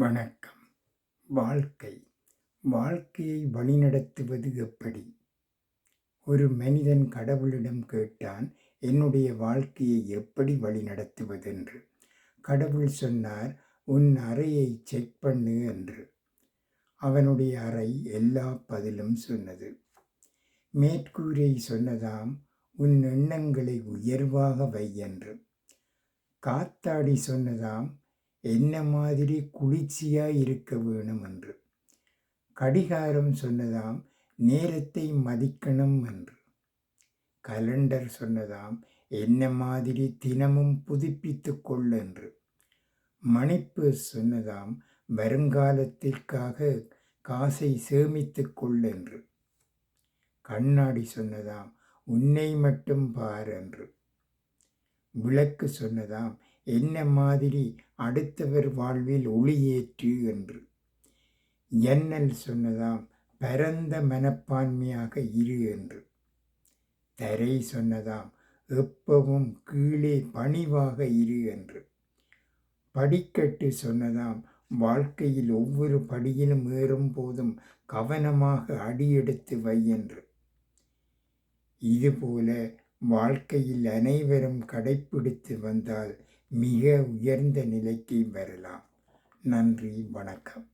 வணக்கம். வாழ்க்கை. வாழ்க்கையை வழிநடத்துவது எப்படி? ஒரு மனிதன் கடவுளிடம் கேட்டான் என்னுடைய வாழ்க்கையை எப்படி வழிநடத்துவதென்று கடவுள் சொன்னார் உன் அறையை செக் பண்ணு என்று. அவனுடைய அறை எல்லா பதிலும் சொன்னது. மேற்கூரை சொன்னதாம் உன் எண்ணங்களை உயர்வாக வை என்று. காத்தாடி சொன்னதாம் என்ன மாதிரி குளிர்ச்சியாக இருக்க வேணும் என்று கடிகாரம் சொன்னதாம் நேரத்தை மதிக்கணும் என்று. கலண்டர் சொன்னதாம் என்ன மாதிரி தினமும் புதுப்பித்து கொள் என்று. மணிப்பு சொன்னதாம் வருங்காலத்திற்காக காசை சேமித்து கொள் என்று. கண்ணாடி சொன்னதாம் உன்னை மட்டும் பார் என்று. விளக்கு சொன்னதாம் என்ன மாதிரி அடுத்தவர் வாழ்வில் ஒளியேற்று என்று. என்னல் சொன்னதாம் பரந்த மனப்பான்மையாக இரு என்று. தரை சொன்னதாம் எப்பவும் கீழே பணிவாக இரு என்று. படிக்கட்டு சொன்னதாம் வாழ்க்கையில் ஒவ்வொரு படியிலும் ஏறும் போதும் கவனமாக அடியெடுத்து வை என்று. இதுபோல வாழ்க்கையில் அனைவரும் கடைப்பிடித்து வந்தால் மிக உயர்ந்த நிலைக்கு வரலாம். நன்றி வணக்கம்.